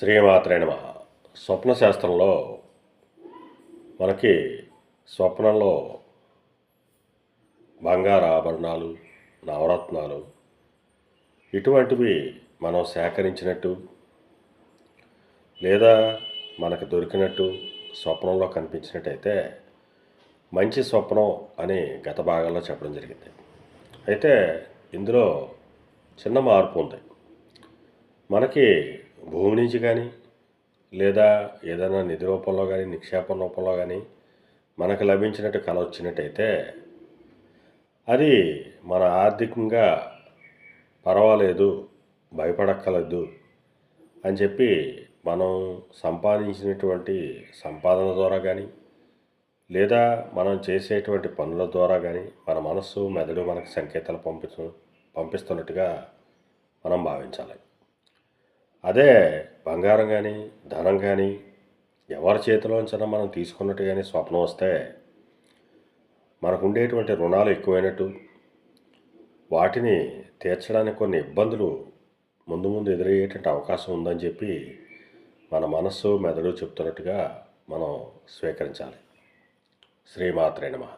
శ్రీమాత్రే స్వప్నశాస్త్రంలో స్వప్న శాస్త్రంలో మనకి స్వప్నంలో బంగారు ఆభరణాలు నవరత్నాలు ఇటువంటివి మనం సేకరించినట్టు లేదా మనకు దొరికినట్టు స్వప్నంలో కనిపించినట్టయితే మంచి స్వప్నం అని గత భాగంలో చెప్పడం జరిగింది. అయితే ఇందులో చిన్న మార్పు ఉంది. మనకి భూమి నుంచి కానీ లేదా ఏదైనా నిధి రూపంలో కానీ నిక్షేపం రూపంలో కానీ మనకు లభించినట్టు కళ వచ్చినట్టయితే అది మన ఆర్థికంగా పర్వాలేదు భయపడక్కలేదు అని చెప్పి మనం సంపాదించినటువంటి సంపాదన ద్వారా కానీ లేదా మనం చేసేటువంటి పనుల ద్వారా కానీ మన మనస్సు మెదడు మనకు సంకేతాలు పంపిస్తు పంపిస్తున్నట్టుగా మనం భావించాలి. అదే బంగారం కానీ ధనం కానీ ఎవరి చేతిలోంచైనా మనం తీసుకున్నట్టు కానీ స్వప్నం వస్తే మనకు ఉండేటువంటి రుణాలు ఎక్కువైనట్టు వాటిని తీర్చడానికి కొన్ని ఇబ్బందులు ముందు ముందు ఎదురయ్యేటువంటి అవకాశం ఉందని చెప్పి మన మనస్సు మెదడు చెప్తున్నట్టుగా మనం స్వీకరించాలి. శ్రీమాత్రే మహా